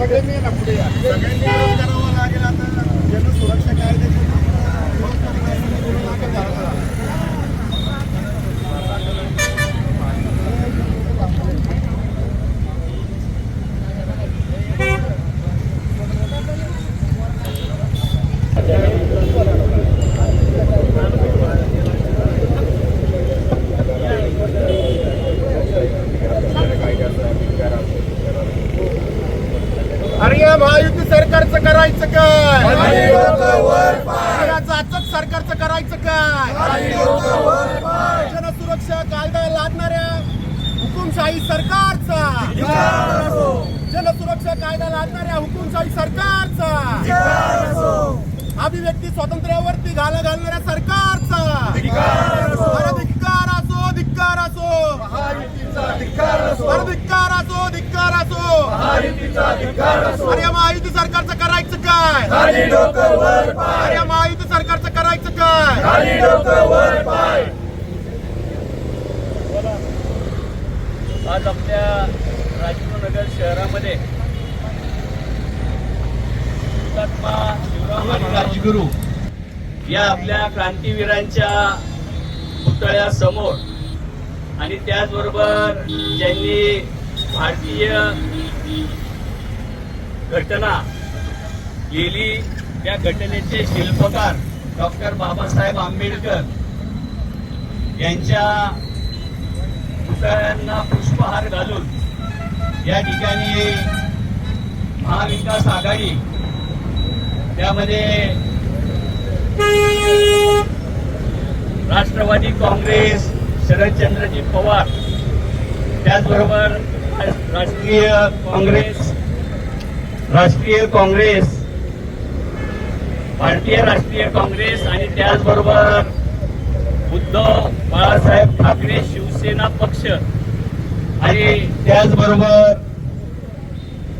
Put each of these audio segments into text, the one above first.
सगळ्यांनी सगळ्यांनी अरे या महायुती सरकारचं करायचं काय? जाचक सरकारचं करायचं काय? जनसुरक्षा कायदा लादणाऱ्या हुकुमशाही सरकारचा. जनसुरक्षा कायदा लादणाऱ्या हुकुमशाही सरकारचा. अभिव्यक्ती स्वातंत्र्यावरती घाला घालणाऱ्या सरकारचा. अरे महायुती सरकारचं करायचं काय? अरे महायुती सरकारचं करायचं काय? आज आपल्या राजगुरुनगर शहरामध्ये हुतात्मा शिवराम आणि राजगुरू. या आपल्या क्रांतीवीरांच्या पुतळ्यासमोर आणि त्याचबरोबर ज्यांनी भारतीय घटना गेली. त्या घटनेचे शिल्पकार डॉक्टर बाबासाहेब आंबेडकर यांच्या पुतळ्यांना पुष्पहार घालून या ठिकाणी महाविकास आघाडी त्यामध्ये राष्ट्रवादी काँग्रेस शरदचंद्रजी पवार त्याचबरोबर राष्ट्रीय काँग्रेस राष्ट्रीय काँग्रेस भारतीय राष्ट्रीय काँग्रेस आणि त्याचबरोबर उद्धव बाळासाहेब ठाकरे शिवसेना पक्ष आणि त्याचबरोबर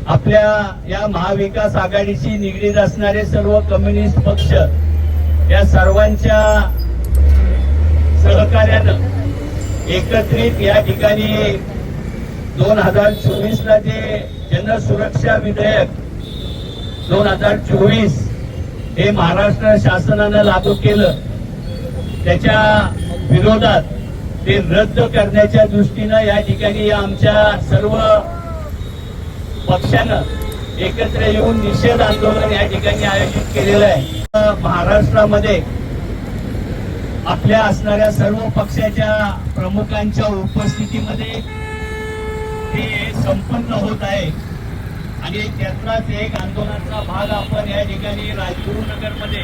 आपल्या या महाविकास आघाडीशी निगडीत असणारे सर्व कम्युनिस्ट पक्ष या सर्वांच्या सहकार्यानं एकत्रित या ठिकाणी दोन हजार चोवीसला जे जनसुरक्षा विधेयक दोन हजार चोवीस हे महाराष्ट्र शासनानं लागू केलं. त्याच्या विरोधात ते रद्द करण्याच्या दृष्टीनं या ठिकाणी आमच्या सर्व पक्षानं एकत्र येऊन निषेध आंदोलन या ठिकाणी आयोजित केलेलं आहे. महाराष्ट्रामध्ये आपल्या असणाऱ्या सर्व पक्षाच्या प्रमुखांच्या उपस्थितीमध्ये हे संपन्न होत आहे. आणि त्यातलाच एक आंदोलनाचा भाग आपण या ठिकाणी राजगुरुनगरमध्ये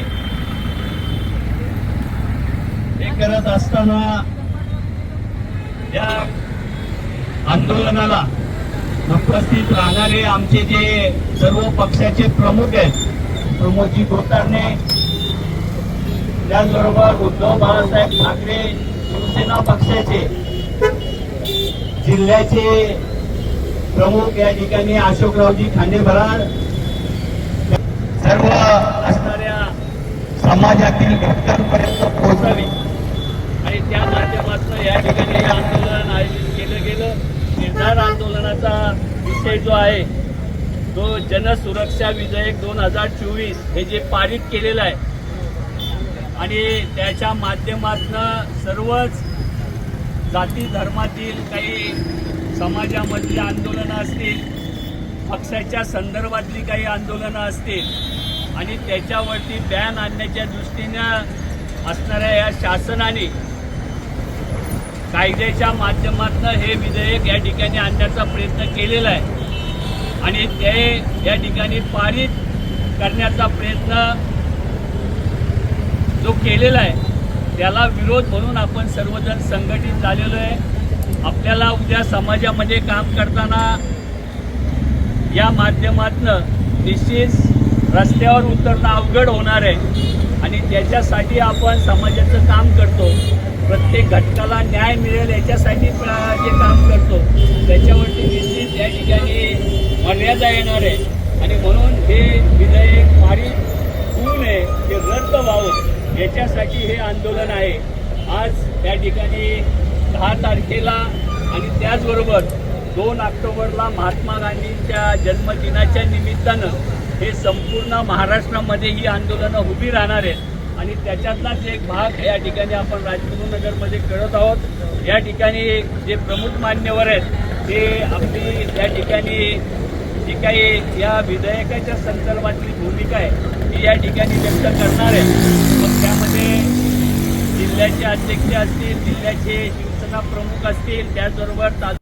हे करत असताना या आंदोलनाला उपस्थित राहणारे आमचे जे सर्व पक्षाचे प्रमुख आहेत प्रमोदजी गोतारणे त्याचबरोबर उद्धव बाळासाहेब ठाकरे शिवसेना पक्षाचे जिल्ह्याचे प्रमुख या ठिकाणी अशोकरावजी खांडेभराड सर्व असणाऱ्या समाजातील घटकांपर्यंत पोहोचावी. आणि त्या माध्यमातून या ठिकाणी आंदोलन आयोजित केलं गेलं. निर्धार आंदोलनाचा विषय जो आहे तो जनसुरक्षा विधेयक दोन हजार चोवीस हे जे पारित केलेलं आहे. आणि त्याच्या माध्यमातून सर्वच जाती धर्मातील काही समाजामधली आंदोलनं असतील पक्षाच्या संदर्भातली काही आंदोलनं असतील आणि त्याच्यावरती बॅन आणण्याच्या दृष्टीनं असणाऱ्या या शासनाने कायद्याच्या माध्यमातून हे विधेयक या ठिकाणी आणण्याचा प्रयत्न केलेला आहे. आणि ते या ठिकाणी पारित करण्याचा प्रयत्न जो केलेला आहे त्याला विरोध म्हणून आपण सर्वजण संघटित झालेलो आहे. आपल्याला उद्या समाजामध्ये काम करताना या माध्यमातनं निश्चित रस्त्यावर उतरणं अवघड होणार आहे. आणि त्याच्यासाठी आपण समाजाचं काम करतो. प्रत्येक घटकाला न्याय मिळेल याच्यासाठी जे काम करतो. त्याच्यावरती निश्चित या ठिकाणी मर्यादा येणार आहे. आणि म्हणून हे विधेयक पारित होऊ नये ते रद्द व्हावं याच्यासाठी हे आंदोलन आहे. आज या ठिकाणी दहा तारखेला आणि त्याचबरोबर दोन ऑक्टोबरला महात्मा गांधींच्या जन्मदिनाच्या निमित्तानं हे संपूर्ण महाराष्ट्रामध्ये ही आंदोलनं उभी राहणार आहेत. आणि त्याच्यातलाच एक भाग या ठिकाणी आपण राजगुरुनगरमध्ये करत आहोत. या ठिकाणी जे प्रमुख मान्यवर आहेत ते आपली या ठिकाणी जी काही या विधेयकाच्या संदर्भातली भूमिका आहे ती या ठिकाणी व्यक्त करणार आहे मग त्यामध्ये जिल्ह्याचे अध्यक्ष असतील जिल्ह्याचे प्रमुख असतील त्याचबरोबर तालुका